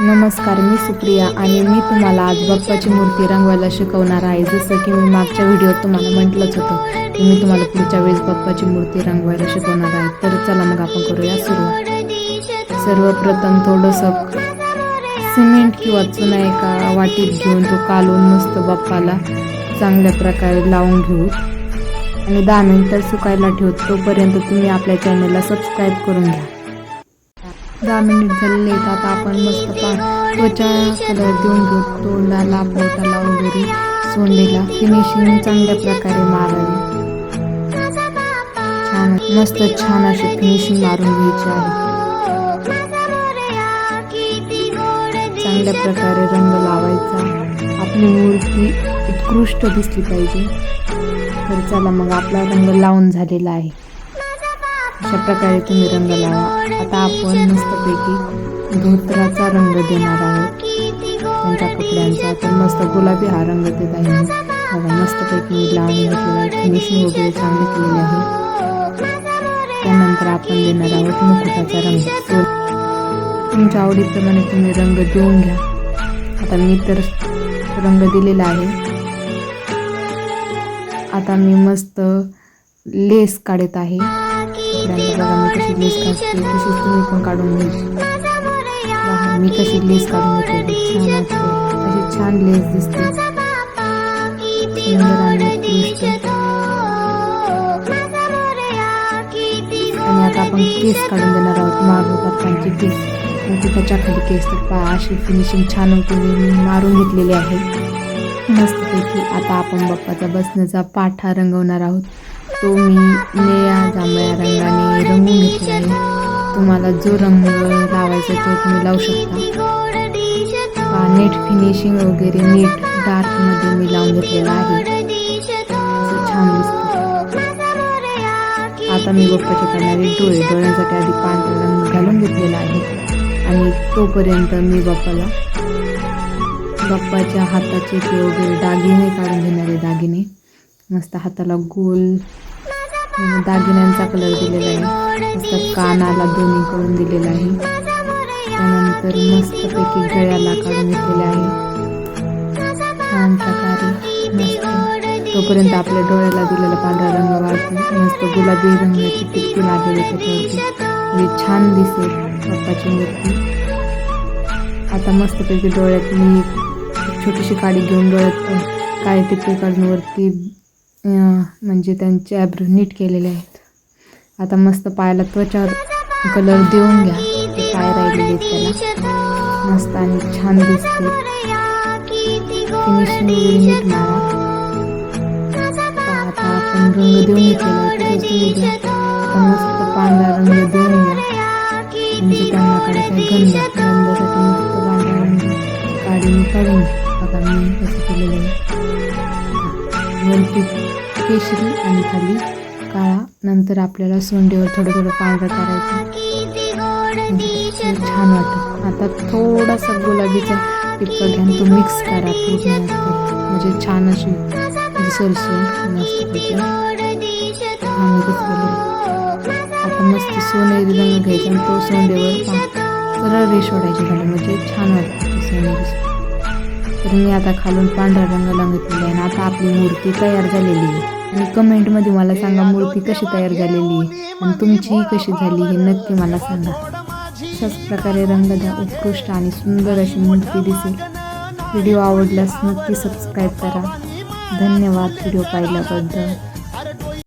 नमस्कार मी सुप्रिया आणि मी तुम्हाला आज बाप्पाची मूर्ती रंगवायला शिकवणार आहे. जसं की मी मागच्या व्हिडिओत तुम्हाला म्हटलंच होतं की मी तुम्हाला पुढच्या वेळेस बाप्पाची मूर्ती रंगवायला शिकवणार आहे. तर चला मग आपण करूया सुरुवात. सर्वप्रथम थोडंसं सिमेंट किंवा चुना एका वाटीत घेऊन तो कालून मस्त बाप्पाला चांगल्या प्रकारे लावून घेऊ. आणि दहा मिनटं सुकायला ठेवू. तोपर्यंत तुम्ही आपल्या चॅनलला सबस्क्राईब करून घ्या. दहा मिनिट झालेले आहेत. आता आपण मस्त पा त्वचा कलर देऊन घेऊ. तोंडाला पोटाला वगैरे सोंडेला. फिनिशिंग चांगल्या प्रकारे मारावी. छान मस्त छान अशी फिनिशिंग मारून घ्यायची आहे. चांगल्या प्रकारे रंग लावायचा. आपली मूर्ती उत्कृष्ट दिसली पाहिजे. तर चला मग आपला रंग लावून झालेला आहे. अशा प्रकारे तुम्ही रंग लावा. आता आपण मस्तपैकी धोत्राचा रंग देणार आहोत. त्यांच्या कपड्यांचा? तर मस्त गुलाबी हा रंग देत आहे. मी बघा मस्तपैकी मी लावून घेतलेला आहे. फिनिशिंग वगैरे चांगली केलेली आहे. त्यानंतर आपण देणार आहोत मुकुटाचा रंग. तुमच्या आवडीप्रमाणे तुम्ही रंग देऊन घ्या. आता मी तर रंग दिलेला आहे. आता मी मस्त लेस काढत आहे. मी कशी लेस काढते तशीच तुम्ही पण काढून घ्यायची मी कशी लेस काढून घेतली छान असते अशी छान लेस दिसते आणि आता आपण केस काढून देणार आहोत मागं पप्पांचे केस मुकुटाच्या खाली केस पा अशी फिनिशिंग छान होती मी मारून घेतलेली आहे मस्तपैकी आता आपण बाप्पाचा बसण्याचा पाठा रंगवणार आहोत तो मी निळ्या जांभळ्या रंगाने रंगून घेतला आहे. तुम्हाला जो रंग लावायचा तो तुम्ही लावू शकता. नेट फिनिशिंग वगैरे नीट डार्कमध्ये मी लावून घेतलेला आहे. असं छान दिसतं. आता मी बाप्पाचे करणारे डोळे डोळ्यांसाठी आधी पांढरा रंग घालून घेतलेला आहे. आणि तोपर्यंत मी बाप्पाला बाप्पाच्या हाताचे ते वगैरे दागिने काढून घेणारे दागिने. मस्त हाताला गोल. दागिन्यांचा कलर दिलेला आहे. मस्त कानाला दोन्हीकडून दिलेला आहे. त्यानंतर मस्तपैकी गळ्याला काढून घेतलेला आहे. छान प्रकारे मस्त. तोपर्यंत आपल्या डोळ्याला दिलेला पांढरा रंग वाढतो मस्त गुलाबी रंगाची टिपकी लागलेली त्याच्यावरती. म्हणजे छान दिसेल बाप्पाची मूर्ती. आता मस्तपैकी डोळ्यात मी छोटीशी काडी घेऊन डोळ्यात काय टिपके काढून वरती म्हणजे त्यांचे ॲब्रो नीट केलेले आहेत. आता मस्त पायाला त्वचावर कलर देऊन घ्या. ते पाय राहिलेले आहेत त्याला. मस्त आणि छान दिसते. फिनिशिंग वगैरे नीट मारा. आता आपण रंग देऊन घेतलेला आहे. तुम्ही आता मस्त पांढरा रंग देऊन घ्या. म्हणजे त्यांना काढायचा गंध गंधासाठी मस्त पांढरा रंग काढून काढून. आता मी कसं केलेलं आहे. वरती केशरी आणि खाली काळा नंतर आपल्याला सोंडेवर थोडं थोडं पांढरं करायचं. म्हणजे छान वाटतं. आता थोडासा गुलाबीचा टिपका घ्या तो मिक्स करा. पूर्ण म्हणजे छान अशी म्हणजे दिसेल मस्त आता मस्त सोनेरी रंग घ्यायचा आणि तो सोंडेवर सरळ रेश ओढायची झालं. म्हणजे छान वाटतं सोनेरी तर मी आता खालून पांढरा रंग रंगितलेला आहे आणि आता आपली मूर्ती तयार झालेली आहे. आणि कमेंटमध्ये मला सांगा मूर्ती कशी तयार झालेली आहे आणि तुमची कशी झाली हे नक्की मला सांगा. अशाच प्रकारे रंग द्या उत्कृष्ट आणि सुंदर अशी मूर्ती दिसेल. व्हिडिओ आवडल्यास नक्की सबस्क्राईब करा. धन्यवाद व्हिडिओ पाहिल्याबद्दल.